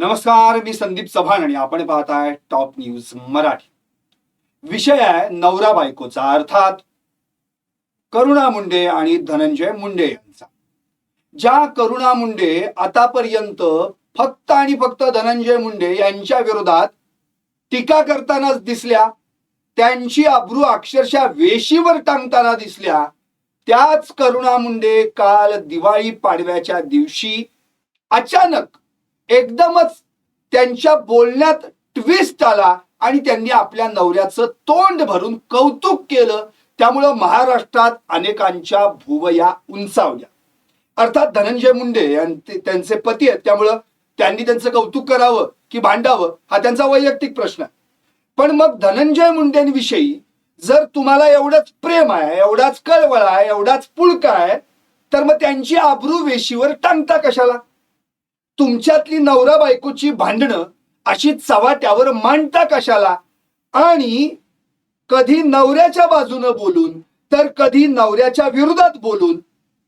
नमस्कार मी संदीप चव्हाण आणि आपण पाहताय टॉप न्यूज मराठी. विषय आहे नवरा बायकोचा अर्थात करुणा मुंडे आणि धनंजय मुंडे यांचा. ज्या करुणा मुंडे आतापर्यंत फक्त आणि फक्त धनंजय मुंडे यांच्या विरोधात टीका करतानाच दिसल्या त्यांची अब्रू अक्षरशः वेशीवर टांगताना दिसल्या त्याच करुणा मुंडे काल दिवाळी पाडव्याच्या दिवशी अचानक एकदमच त्यांच्या बोलण्यात ट्विस्ट आला आणि त्यांनी आपल्या नवऱ्याचं तोंड भरून कौतुक केलं. त्यामुळं महाराष्ट्रात अनेकांच्या भुवया उंचावल्या. अर्थात धनंजय मुंडे यांचे त्यांचे पती आहेत. त्यामुळं त्यांनी त्यांचं कौतुक करावं की भांडावं हा त्यांचा वैयक्तिक प्रश्न आहे. पण मग धनंजय मुंडेंविषयी जर तुम्हाला एवढंच प्रेम आहे एवढाच कळवळ आहे एवढाच पुळका आहे तर मग त्यांची आबरू वेशीवर टांगता कशाला? तुमच्यातली नवरा बायकोची भांडणं अशी चव्हाट्यावर मांडता कशाला? आणि कधी नवऱ्याच्या बाजूनं बोलून तर कधी नवऱ्याच्या विरोधात बोलून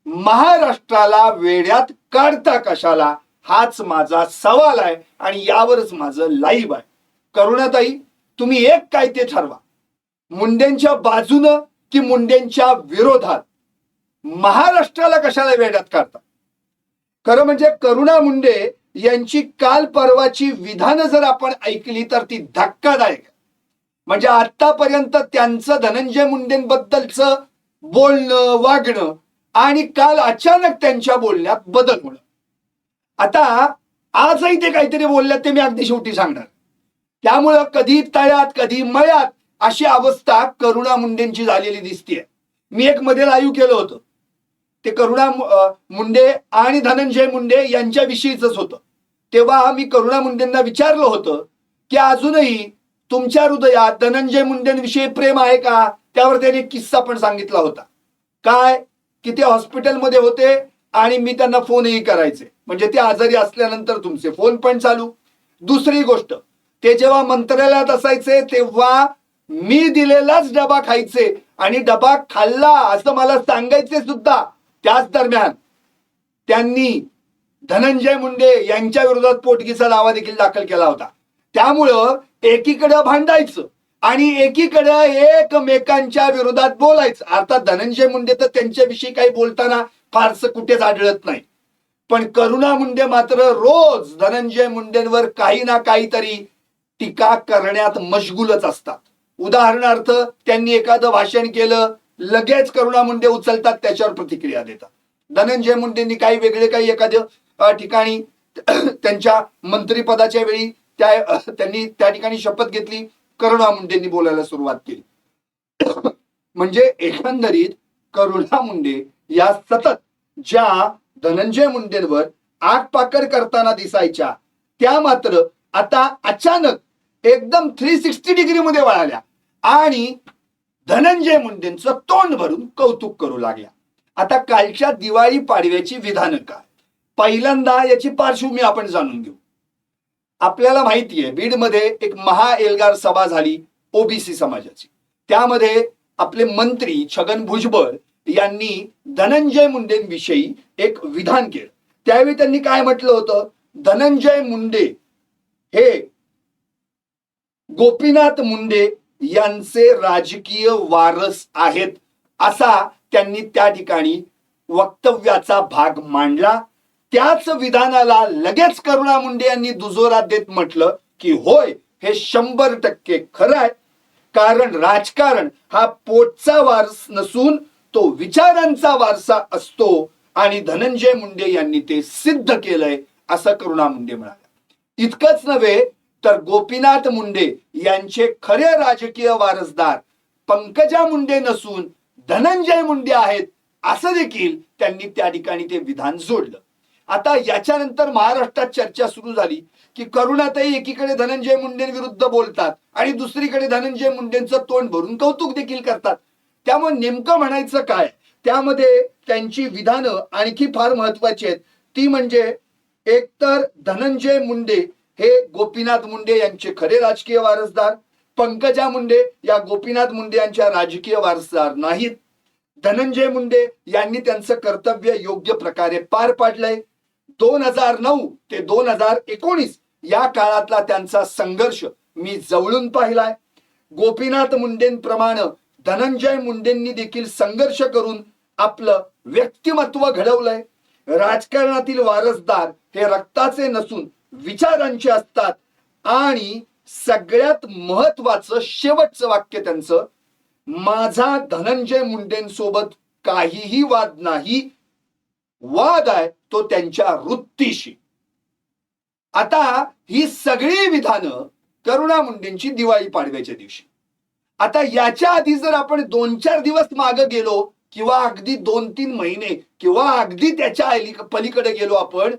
महाराष्ट्राला वेड्यात काढता कशाला? हाच माझा सवाल आहे आणि यावरच माझं लाईव्ह आहे. करुणाताई तुम्ही एक काय ते ठरवा. मुंडेंच्या बाजूनं की मुंडेंच्या विरोधात? महाराष्ट्राला कशाला वेड्यात काढता? खरं म्हणजे करुणा मुंडे यांची काल परवाची विधानं जर आपण ऐकली तर ती धक्कादायक. म्हणजे आतापर्यंत त्यांचं धनंजय मुंडेंबद्दलचं बोलणं वागणं आणि काल अचानक त्यांच्या बोलण्यात बदल होणं. आता आजही ते काहीतरी बोलल्यात ते मी अगदी शेवटी सांगणार. त्यामुळं कधी तळ्यात कधी मळ्यात अशी अवस्था करुणा मुंडेंची झालेली दिसतीये. मी एक मध्ये लाईव्ह केलं होतं. ते करुणा मुंडे आणि धनंजय मुंडे यांच्याविषयीच होतं. तेव्हा मी करुणा मुंडेंना विचारलं होतं की अजूनही तुमच्या हृदयात धनंजय मुंडेंविषयी प्रेम आहे का? त्यावर त्यांनी किस्सा पण सांगितला होता. काय? की ते हॉस्पिटलमध्ये होते आणि मी त्यांना फोनही करायचे. म्हणजे ते आजारी असल्यानंतर तुमचे फोन पण चालू. दुसरी गोष्ट ते जेव्हा मंत्रालयात असायचे तेव्हा मी दिलेलाच डबा खायचे आणि डबा खाल्ला असं मला सांगायचे सुद्धा. त्याच दरम्यान त्यांनी धनंजय मुंडे यांच्या विरोधात पोटगीचा दावा देखील दाखल केला होता. त्यामुळं एकीकडं भांडायचं आणि एकीकडं एकमेकांच्या विरोधात बोलायचं. अर्थात धनंजय मुंडे तर त्यांच्याविषयी काही बोलताना फारसं कुठेच आढळत नाही. पण करुणा मुंडे मात्र रोज धनंजय मुंडेंवर काही ना काहीतरी टीका करण्यात मशगूलच असतात. उदाहरणार्थ त्यांनी एखादं भाषण केलं लगेच करुणा मुंडे उचलतात त्याच्यावर प्रतिक्रिया देतात. धनंजय मुंडेंनी काही वेगळे काही एखाद्या ठिकाणी त्यांच्या मंत्रिपदाच्या वेळी त्या त्यांनी त्या ठिकाणी शपथ घेतली करुणा मुंडेंनी बोलायला सुरुवात केली. म्हणजे एकंदरीत करुणा मुंडे या सतत ज्या धनंजय मुंडेंवर आगपाकड करताना दिसायच्या त्या मात्र आता अचानक एकदम थ्री सिक्स्टी डिग्री मध्ये वळाल्या. आणि धनंजय मुंडेंचं तोंड भरून कौतुक करू लागल्या आता कालच्या दिवाळी पाडव्याची विधानं काय? पहिल्यांदा याची पार्श्वभूमी आपण जाणून घेऊ. आपल्याला माहितीये बीडमध्ये एक महा एल्गार सभा झाली ओबीसी समाजाची. त्यामध्ये आपले मंत्री छगन भुजबळ यांनी धनंजय मुंडेंविषयी एक विधान केलं. त्यावेळी त्यांनी काय म्हटलं होतं? धनंजय मुंडे हे गोपीनाथ मुंडे यांचे राजकीय वारस आहेत असा त्यांनी त्या ठिकाणी वक्तव्याचा भाग मांडला. त्याच विधानाला लगेच करुणा मुंडे यांनी दुजोरा देत म्हटलं की होय हे शंभर टक्के खरं आहे. कारण राजकारण हा पोटचा वारस नसून तो विचारांचा वारसा असतो आणि धनंजय मुंडे यांनी ते सिद्ध केलंय असं करुणा मुंडे म्हणाल्या इतकंच नव्हे तर गोपीनाथ मुंडे यांचे खरे राजकीय वारसदार पंकजा मुंडे नसून धनंजय मुंडे आहेत असं देखील त्यांनी त्या ठिकाणी ते विधान जोडलं. आता याच्यानंतर महाराष्ट्रात चर्चा सुरू झाली की करुणाताई एकीकडे धनंजय मुंडे विरुद्ध बोलतात आणि दुसरीकडे धनंजय मुंडेंचं तोंड भरून कौतुक देखील करतात. त्यामुळे नेमकं म्हणायचं काय? त्यामध्ये त्यांची विधानं आणखी फार महत्वाची आहेत. ती म्हणजे एकतर धनंजय मुंडे हे गोपीनाथ मुंडे यांचे खरे राजकीय वारसदार पंकजा मुंडे या गोपीनाथ मुंडे यांच्या राजकीय वारसदार नाहीत. धनंजय मुंडे यांनी त्यांचं कर्तव्य योग्य प्रकारे पार पाडलंय. दोन हजार नऊ ते दोन हजार एकोणीस या काळातला त्यांचा संघर्ष मी जवळून पाहिलाय. गोपीनाथ मुंडेंप्रमाणे धनंजय मुंडेंनी देखील संघर्ष करून आपलं व्यक्तिमत्व घडवलंय. राजकारणातील वारसदार हे रक्ताचे नसून विचारांचे असतात. आणि सगळ्यात महत्वाचं शेवटचं वाक्य त्यांचं माझा धनंजय मुंडेंसोबत काहीही वाद नाही. वाद आहे तो त्यांच्या वृत्तीशी. आता ही सगळी विधानं करुणा मुंडेंची दिवाळी पाडव्याच्या दिवशी. आता याच्या आधी जर आपण दोन चार दिवस मागे गेलो किंवा अगदी दोन तीन महिने किंवा अगदी त्याच्या अली- पलीकडे गेलो आपण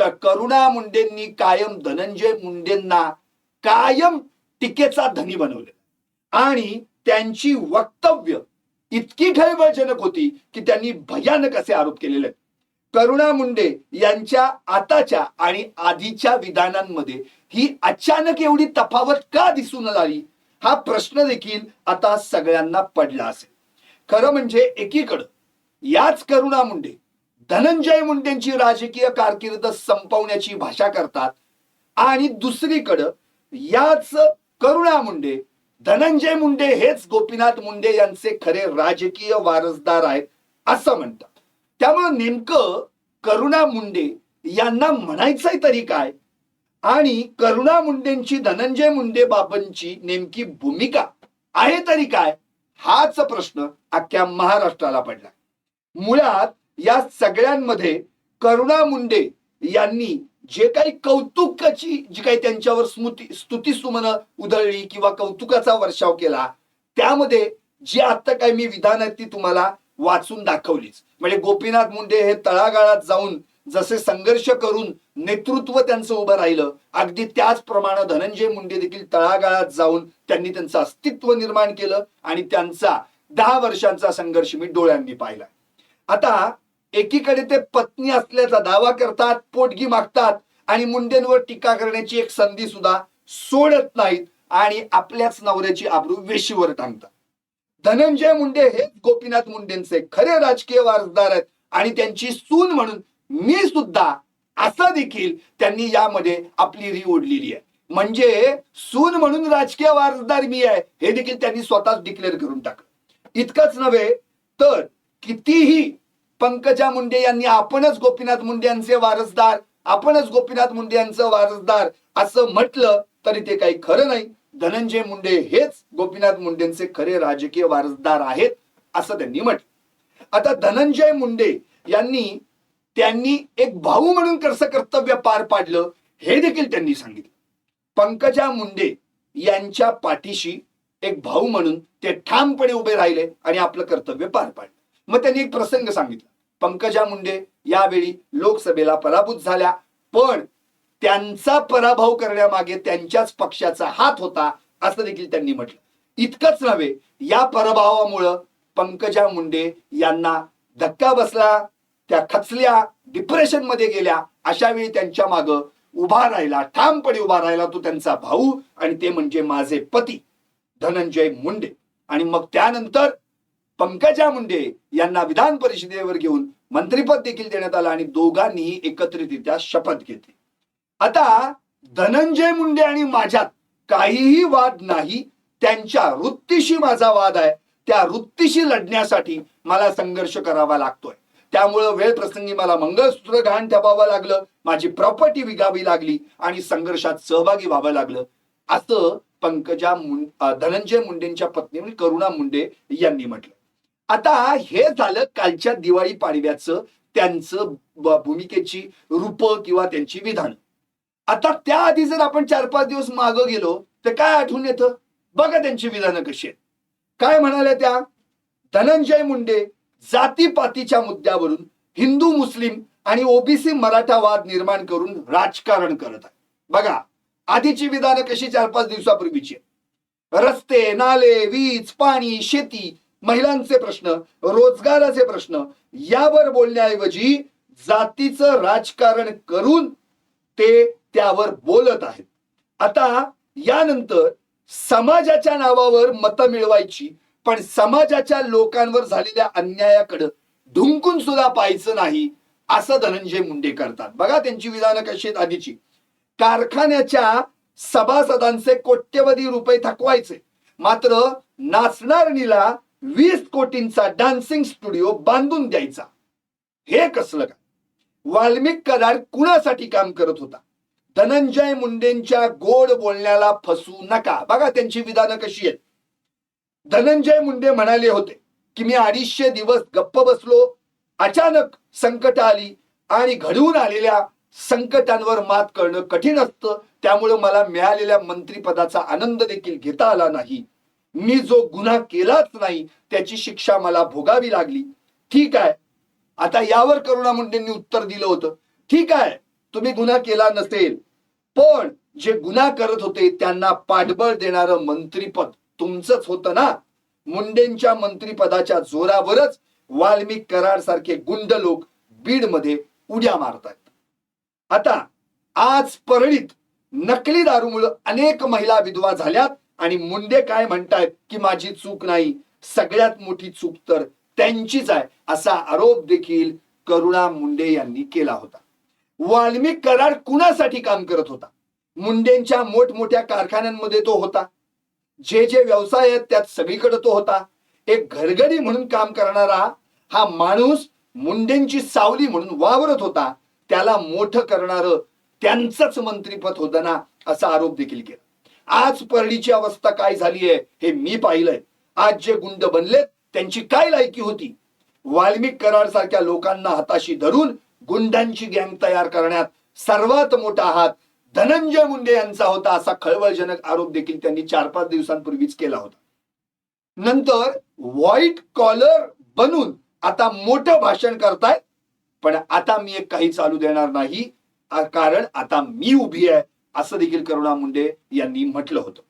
तर करुणा मुंडेंनी कायम धनंजय मुंडेंना कायम टीकेचा धनी बनवले. आणि त्यांची वक्तव्य इतकी ठळबळजनक होती की त्यांनी भयानक असे आरोप केलेले आहेत. करुणा मुंडे यांच्या आताच्या आणि आधीच्या विधानांमध्ये ही अचानक एवढी तफावत का दिसून आली? हा प्रश्न देखील आता सगळ्यांना पडला असेल. खरं म्हणजे एकीकडं याच करुणा मुंडे धनंजय मुंडेंची राजकीय कारकीर्द संपवण्याची भाषा करतात. आणि दुसरीकडं याच करुणा मुंडे धनंजय मुंडे हेच गोपीनाथ मुंडे यांचे खरे राजकीय वारसदार आहेत असं म्हणतात. त्यामुळं नेमकं करुणा मुंडे यांना म्हणायचंय तरी काय? आणि करुणा मुंडेंची धनंजय मुंडे बाबांची नेमकी भूमिका आहे तरी काय? हाच प्रश्न अख्ख्या महाराष्ट्राला पडला. मुळात या सगळ्यांमध्ये करुणा मुंडे यांनी जे काही कौतुकाची जी काही त्यांच्यावर स्मृती स्तुतीसुमन उधळली किंवा कौतुकाचा वर्षाव केला त्यामध्ये जी आता काही मी विधान आहेत ती तुम्हाला वाचून दाखवलीच. म्हणजे गोपीनाथ मुंडे हे तळागाळात जाऊन जसे संघर्ष करून नेतृत्व त्यांचं उभं राहिलं अगदी त्याचप्रमाणे धनंजय मुंडे देखील तळागाळात जाऊन त्यांनी त्यांचं अस्तित्व निर्माण केलं आणि त्यांचा दहा वर्षांचा संघर्ष मी डोळ्यांनी पाहिला. आता एकीकडे ते पत्नी असल्याचा दावा करतात पोटगी मागतात आणि मुंडेंवर टीका करण्याची एक संधी सुद्धा सोडत नाहीत आणि आपल्याच नवऱ्याची आबरू वेशीवर टांगतात. धनंजय मुंडे हे गोपीनाथ मुंडेंचे खरे राजकीय वारसदार आहेत आणि त्यांची सून म्हणून मी सुद्धा असं देखील त्यांनी यामध्ये आपली री ओढलेली आहे. म्हणजे सून म्हणून राजकीय वारसदार मी आहे हे देखील त्यांनी स्वतःच डिक्लेअर करून टाकलं. इतकंच नव्हे तर कितीही पंकजा मुंडे यांनी आपणच गोपीनाथ मुंडे यांचे वारसदार आपणच गोपीनाथ मुंडे यांचं वारसदार असं म्हटलं तरी ते काही खरं नाही. धनंजय मुंडे हेच गोपीनाथ मुंडेंचे खरे राजकीय वारसदार आहेत असं त्यांनी म्हटलं. आता धनंजय मुंडे यांनी त्यांनी एक भाऊ म्हणून कसं कर्तव्य पार पाडलं हे देखील त्यांनी सांगितलं. पंकजा मुंडे यांच्या पाठीशी एक भाऊ म्हणून ते ठामपणे उभे राहिले आणि आपलं कर्तव्य पार पाडलं. मग त्यांनी एक प्रसंग सांगितला. पंकजा मुंडे यावेळी लोकसभेला पराभूत झाल्या पण त्यांचा पराभव करण्यामागे त्यांच्याच पक्षाचा हात होता असं देखील त्यांनी म्हटलं. इतकंच नव्हे या पराभवामुळं पंकजा मुंडे यांना धक्का बसला त्या खचल्या डिप्रेशनमध्ये गेल्या अशा वेळी त्यांच्या माग उभा राहिला ठामपणे उभा राहिला तो त्यांचा भाऊ आणि ते म्हणजे माझे पती धनंजय मुंडे. आणि मग त्यानंतर पंकजा मुंडे यांना विधान परिषदेवर घेऊन मंत्रीपद देखील देण्यात आलं आणि दोघांनीही एकत्रितरित्या शपथ घेतली. आता धनंजय मुंडे आणि माझ्यात काहीही वाद नाही त्यांच्या वृत्तीशी माझा वाद आहे त्या वृत्तीशी लढण्यासाठी मला संघर्ष करावा लागतोय. त्यामुळं वेळ प्रसंगी मला मंगळसूत्र घाण ठेवावं लागलं माझी प्रॉपर्टी विकावी लागली आणि संघर्षात सहभागी व्हावं लागलं. असं पंकजा मुं धनंजय मुंडेंच्या पत्नी करुणा मुंडे यांनी म्हटलं. आता हे झालं कालच्या दिवाळी पाडव्याचं त्यांचं भूमिकेची रूप किंवा त्यांची विधान. आता त्याआधी जर आपण चार पाच दिवस मागं गेलो तर काय आठवून येतं? बघा त्यांची विधानं कशी आहेत. काय म्हणाल्या त्या? धनंजय मुंडे जातीपातीच्या मुद्द्यावरून हिंदू मुस्लिम आणि ओबीसी मराठा वाद निर्माण करून राजकारण करत आहे बघा आधीची विधानं कशी चार पाच दिवसापूर्वीची रस्ते नाले वीज पाणी शेती महिलांचे प्रश्न रोजगाराचे प्रश्न यावर बोलण्याऐवजी जातीचं राजकारण करून ते त्यावर बोलत आहेत. आता यानंतर समाजाच्या नावावर मतं मिळवायची पण समाजाच्या लोकांवर झालेल्या अन्यायाकडं ढुंकून सुद्धा पाहायचं नाही असं धनंजय मुंडे करतात. बघा त्यांची विधानं कशी आहेत आधीची. कारखान्याच्या सभासदांचे कोट्यवधी रुपये थकवायचे. मात्र नाचणारणीला वीस कोटींचा डान्सिंग स्टुडिओ बांधून द्यायचा. हे कसलं का? वाल्मिक कराड कुणासाठी काम करत होता? धनंजय मुंडेंच्या गोड बोलण्याला फसू नका. बघा त्यांची विधानं कशी आहेत. धनंजय मुंडे म्हणाले होते की मी अडीचशे दिवस गप्प बसलो अचानक संकट आली आणि घडवून आलेल्या संकटांवर मात करणं कठीण असतं. त्यामुळे मला मिळालेल्या मंत्रिपदाचा आनंद देखील घेता आला नाही. मी जो गुन्हा केलाच नाही त्याची शिक्षा मला भोगावी लागली. ठीक आहे. आता यावर करुणा मुंडेंनी उत्तर दिलं होतं. ठीक आहे. तुम्ही गुन्हा केला नसेल. पण जे गुन्हा करत होते त्यांना पाठबळ देणारं मंत्रीपद तुमचंच होतं ना? मुंडेंच्या मंत्रीपदाच्या जोरावरच वाल्मिक कराड सारखे गुंड लोक बीडमध्ये उड्या मारतात आता आज परळीत नकली दारूमुळे अनेक महिला विधवा झाल्यात. आणि मुंडे काय म्हणतायत की माझी चूक नाही? सगळ्यात मोठी चूक तर त्यांचीच आहे असा आरोप देखील करुणा मुंडे यांनी केला होता. वाल्मिक कराड कुणासाठी काम करत होता? मुंडेंच्या मोठमोठ्या कारखान्यांमध्ये तो होता. जे जे व्यवसाय आहेत त्यात सगळीकडे तो होता. एक घरगडी म्हणून काम करणारा हा माणूस मुंडेंची सावली म्हणून वावरत होता. त्याला मोठं करणार त्यांचंच मंत्रीपद होतं ना असा आरोप देखील केला. आज परळीची अवस्था काय झाली आहे हे मी पाहिलंय. आज जे गुंड बनलेत त्यांची काय लायकी होती? वाल्मिक कराड सारख्या लोकांना हाताशी धरून गुंडांची गँग तयार करण्यात सर्वात मोठा हात धनंजय मुंडे यांचा होता असा खळबळजनक आरोप देखील त्यांनी चार पाच दिवसांपूर्वीच केला होता. नंतर व्हाईट कॉलर बनून आता मोठं भाषण करतायत पण आता मी एक काही चालू देणार नाही कारण आता मी उभी आहे. असं देखील करुणा मुंडे यांनी म्हटलं होतं.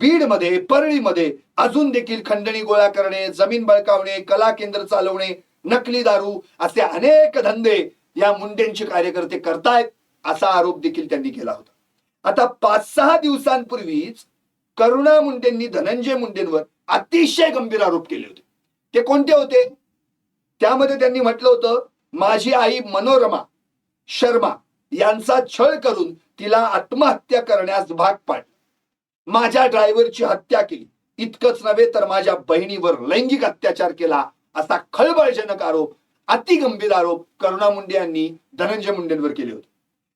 बीडमध्ये परळीमध्ये अजून देखील खंडणी गोळा करणे जमीन बळकावणे कला केंद्र चालवणे नकली दारू असे अनेक धंदे या मुंडेंचे कार्यकर्ते करतायत असा आरोप देखील त्यांनी केला होता. आता पाच सहा दिवसांपूर्वीच करुणा मुंडेंनी धनंजय मुंडेंवर अतिशय गंभीर आरोप केले होते. ते कोणते होते? त्यामध्ये त्यांनी म्हटलं होतं माझी आई मनोरमा शर्मा यांचा छळ करून तिला आत्महत्या करण्यास भाग पाडले. माझ्या ड्रायव्हरची हत्या केली. इतकंच नव्हे तर माझ्या बहिणीवर लैंगिक अत्याचार केला असा खळबळजनक आरोप अतिगंभीर आरोप करुणा मुंडे यांनी धनंजय मुंडेंवर केले होते.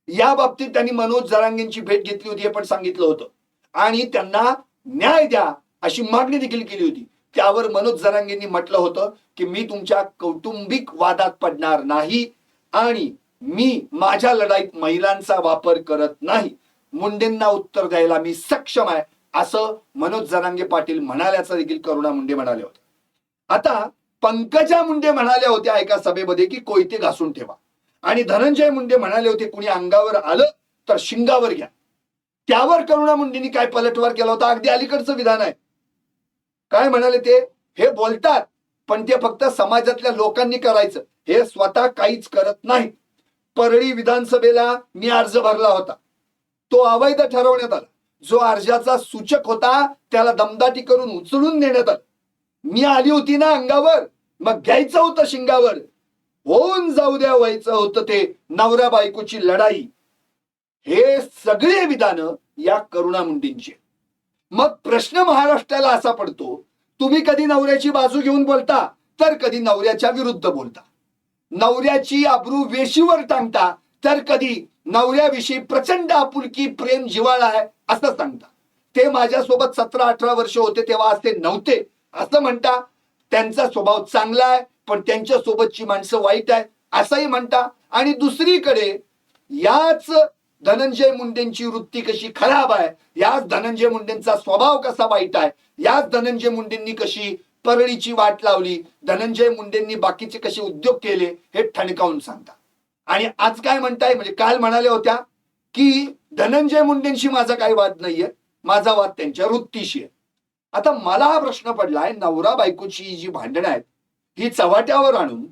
या बाबतीत त्यांनी मनोज जरांगेंची भेट घेतली होती हे पण सांगितलं होतं. आणि त्यांना न्याय द्या अशी मागणी देखील केली होती. त्यावर मनोज जरांगेंनी म्हटलं होतं की मी तुमच्या कौटुंबिक वादात पडणार नाही आणि मी माझ्या लढाईत महिलांचा वापर करत नाही. मुंडेंना उत्तर द्यायला मी सक्षम आहे असं मनोज जरांगे पाटील म्हणाल्याचं देखील करुणा मुंडे म्हणाले होते. आता पंकजा मुंडे म्हणाल्या होत्या एका सभेमध्ये की कोयते घासून ठेवा. आणि धनंजय मुंडे म्हणाले होते कुणी अंगावर आलं तर शिंगावर घ्या. त्यावर करुणा मुंडेंनी काय पलटवार केला होता? अगदी अलीकडचं विधान आहे. काय म्हणाले ते? हे बोलतात पण ते फक्त समाजातल्या लोकांनी करायचं. हे स्वतः काहीच करत नाहीत. परळी विधानसभेला मी अर्ज भरला होता. तो अवैध ठरवण्यात आला. जो अर्जाचा सूचक होता त्याला दमदाटी करून उचलून देण्यात आलं. मी आली होती ना अंगावर. मग घ्यायचं होतं शिंगावर. होऊन जाऊ द्या व्हायचं होतं ते नवरा बायकोची लढाई. हे सगळे विधानं या करुणा मुंडेंची मग प्रश्न महाराष्ट्राला असा पडतो तुम्ही कधी नवऱ्याची बाजू घेऊन बोलता तर कधी नवऱ्याच्या विरुद्ध बोलता. नवऱ्याची अब्रू वेशीवर टांगता तर कधी नवऱ्याविषयी प्रचंड आपुलकी प्रेम जिव्हाळा आहे असं सांगता. ते माझ्यासोबत सतरा अठरा वर्ष होते तेव्हा असे नव्हते. असं म्हणता त्यांचा स्वभाव चांगला आहे पण त्यांच्या सोबतची माणसं वाईट आहे असंही म्हणता. आणि दुसरीकडे याच धनंजय मुंडेंची वृत्ती कशी खराब आहे याच धनंजय मुंडेंचा स्वभाव कसा वाईट आहे याच धनंजय मुंडेंनी कशी परळीची वाट लावली. धनंजय मुंडेंनी बाकीचे कसे उद्योग केले हे ठणकावून सांगता. आणि आज काय म्हणताय? म्हणजे काल म्हणाल्या होत्या की धनंजय मुंडेंशी माझा काही वाद नाहीये. माझा वाद त्यांच्या वृत्तीशी आहे. आता मला हा प्रश्न पडलाय नवरा बायकोची जी भांडणं आहेत ही चव्हाट्यावर आणून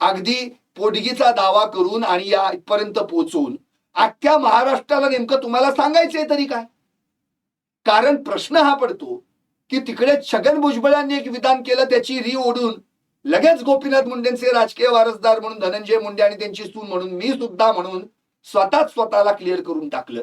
अगदी पोटगीचा दावा करून आणि या इथपर्यंत पोहोचून अख्ख्या महाराष्ट्राला नेमकं तुम्हाला सांगायचंय तरी काय? कारण प्रश्न हा पडतो की तिकडे छगन भुजबळांनी एक विधान केलं त्याची री ओढून लगेच गोपीनाथ मुंडेंचे राजकीय वारसदार म्हणून धनंजय मुंडे आणि त्यांची सून म्हणून मी सुद्धा म्हणून स्वतःच स्वतःला क्लिअर करून टाकलं.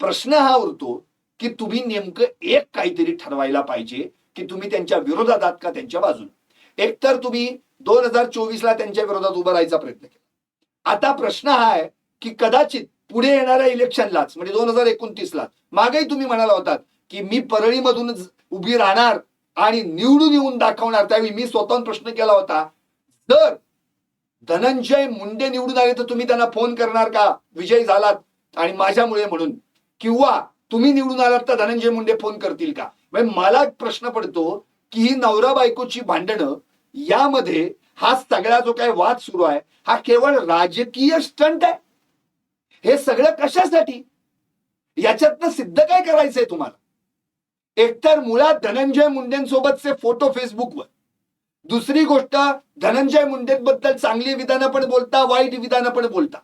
प्रश्न हा उरतो की तुम्ही नेमकं एक काहीतरी ठरवायला पाहिजे की तुम्ही त्यांच्या विरोधात आहात का त्यांच्या बाजूने? एकतर तुम्ही दोन हजार चोवीस ला त्यांच्या विरोधात उभं राहायचा प्रयत्न केला. आता प्रश्न हा आहे की कदाचित पुढे येणाऱ्या इलेक्शनलाच म्हणजे दोन हजार एकोणतीस ला मागेही तुम्ही म्हणाला होतात की मी परळीमधूनच उभी राहणार आणि निवडून येऊन दाखवणार. त्यावेळी मी स्वतःहून प्रश्न केला होता जर धनंजय मुंडे निवडून आले तर तुम्ही त्यांना फोन करणार का? विजय झालात आणि माझ्यामुळे म्हणून. किंवा तुम्ही निवडून आलात तर धनंजय मुंडे फोन करतील का? म्हणजे मला प्रश्न पडतो की ही नवरा बायकोची भांडणं यामध्ये हा सगळा जो काही वाद सुरू आहे हा केवळ राजकीय स्टंट आहे. हे सगळं कशासाठी? याच्यातनं सिद्ध काय करायचंय तुम्हाला? एकतर मुळात धनंजय मुंडेंसोबतचे फोटो फेसबुकवर. दुसरी गोष्ट धनंजय मुंडेबद्दल चांगली विधानं पण बोलता वाईट विधानं पण बोलता.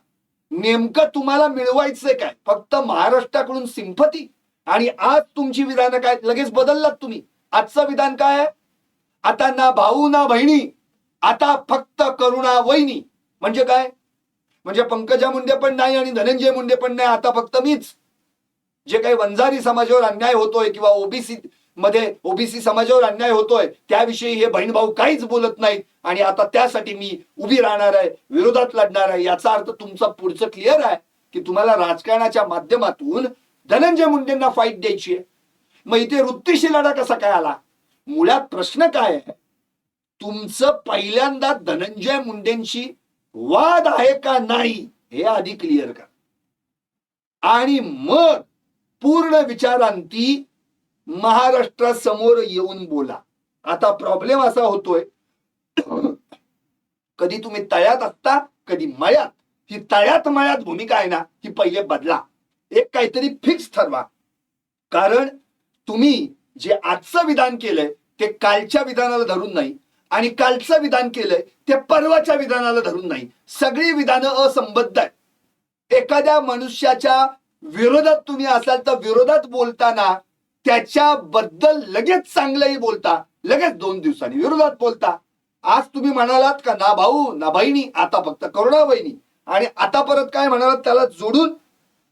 नेमकं तुम्हाला मिळवायचंय काय? फक्त महाराष्ट्राकडून सिंपती आणि आज तुमची विधानं काय? लगेच बदललात तुम्ही. आजचं विधान काय आहे? आता ना भाऊ ना बहिणी. आता फक्त करुणा वहिनी. म्हणजे काय? म्हणजे पंकजा मुंडे पण नाही आणि धनंजय मुंडे पण नाही. आता फक्त मीच. जे काही वंजारी समाजावर अन्याय होतोय किंवा ओबीसी मध्ये ओबीसी समाजावर अन्याय होतोय त्याविषयी हे बहीण भाऊ काहीच बोलत नाहीत. आणि आता त्यासाठी मी उभी राहणार आहे विरोधात लढणार आहे याचा अर्थ तुमचं पुढचं क्लिअर आहे की तुम्हाला राजकारणाच्या माध्यमातून धनंजय मुंडेंना फाईट द्यायची आहे. मग इथे वृत्तीशी लढा कसा काय आला? मुळात प्रश्न काय आहे? तुमचं पहिल्यांदा धनंजय मुंडेंशी वाद आहे का नाही हे आधी क्लिअर करा. आणि मग पूर्ण विचारांती महाराष्ट्रासमोर येऊन बोला. आता प्रॉब्लेम असा होतोय. कधी तुम्ही तळ्यात असता कधी मळ्यात. ही तळ्यात मळ्यात भूमिका आहे ना ही पहिले बदला. एक काहीतरी फिक्स ठरवा. कारण तुम्ही जे आजचं विधान केलंय ते कालच्या विधानाला धरून नाही. आणि कालचं विधान केलंय ते परवाच्या विधानाला धरून नाही. सगळी विधानं असंबद्ध आहेत. एखाद्या मनुष्याच्या विरोधात तुम्ही असाल तर विरोधात बोलताना त्याच्याबद्दल लगेच चांगलंही बोलता. लगेच दोन दिवसांनी विरोधात बोलता. आज तुम्ही म्हणालात का ना भाऊ ना बहिणी आता फक्त करुणा बहिणी. आणि आता परत काय म्हणालात त्याला जोडून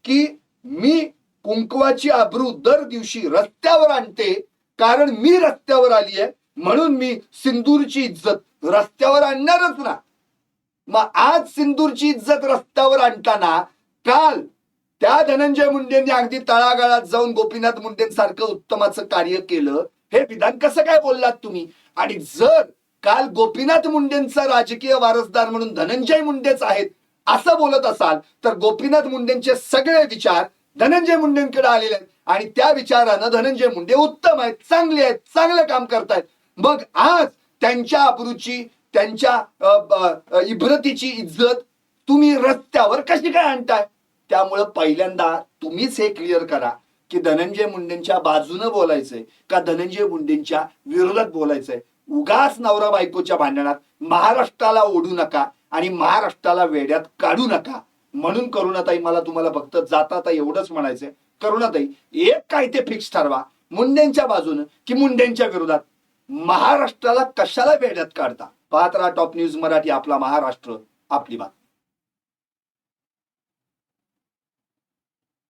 की मी कुंकवाची आबरू दर दिवशी रस्त्यावर आणते कारण मी रस्त्यावर आली आहे म्हणून मी सिंदूरची इज्जत रस्त्यावर आणणारच ना. मग आज सिंदूरची इज्जत रस्त्यावर आणताना काल त्या धनंजय मुंडेंनी अगदी तळागाळात जाऊन गोपीनाथ मुंडेंसारखं उत्तमाचं कार्य केलं. हे विधान कसं काय बोललात तुम्ही? आणि जर काल गोपीनाथ मुंडेंचा राजकीय वारसदार म्हणून धनंजय मुंडेच आहेत असं बोलत असाल तर गोपीनाथ मुंडेंचे सगळे विचार धनंजय मुंडेंकडे आलेले आहेत. आणि त्या विचारानं धनंजय मुंडे उत्तम आहेत चांगले आहेत चांगलं काम करतायत. मग आज त्यांच्या अब्रूची त्यांच्या इब्रतीची इज्जत तुम्ही रस्त्यावर कशी काय आणताय? त्यामुळं पहिल्यांदा तुम्हीच हे क्लिअर करा की धनंजय मुंडेंच्या बाजूनं बोलायचंय का धनंजय मुंडेंच्या विरोधात बोलायचंय? उगाच नवरा बायकोच्या भांडणात महाराष्ट्राला ओढू नका आणि महाराष्ट्राला वेड्यात काढू नका. म्हणून करुणाताई मला तुम्हाला फक्त जाता एवढंच म्हणायचंय. करुणाताई एक काय ते फिक्स ठरवा. मुंडेंच्या बाजूनं की मुंडेंच्या विरोधात? महाराष्ट्राला कशाला वेड्यात काढता? पाहत टॉप न्यूज मराठी आपला महाराष्ट्र आपली बात